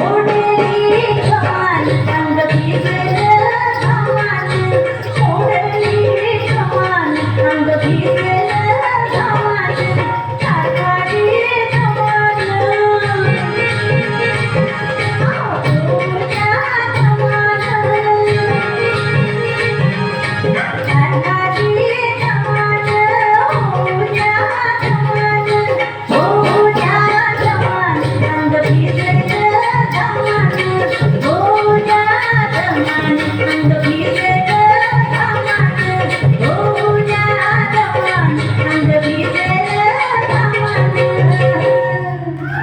মনে